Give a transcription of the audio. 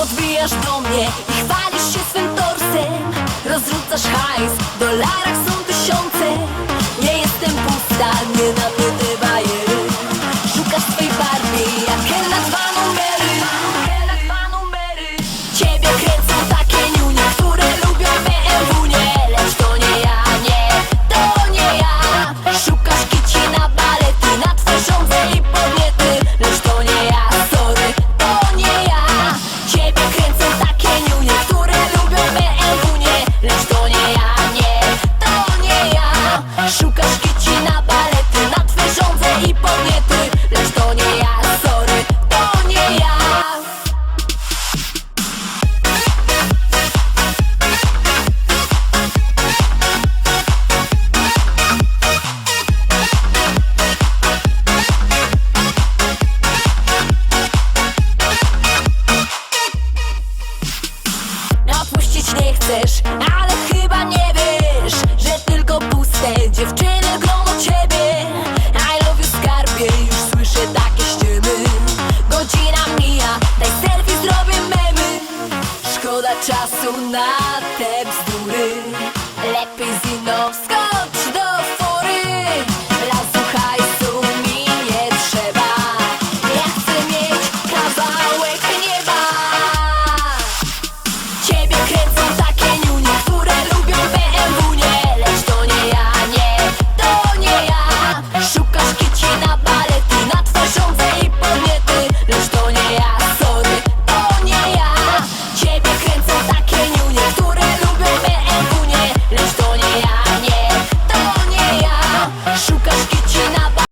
podbijasz do mnie i chwalisz się swym torsem. Rozrzucasz hajs, w dolarach są tysiące. Nie jestem pusta, nie na chcesz, ale chyba nie wiesz Że tylko puste dziewczyny grono ciebie. I love you skarbie, już słyszę takie ściemy. Godzina mija, daj selfie, zrobię memy Szkoda czasu na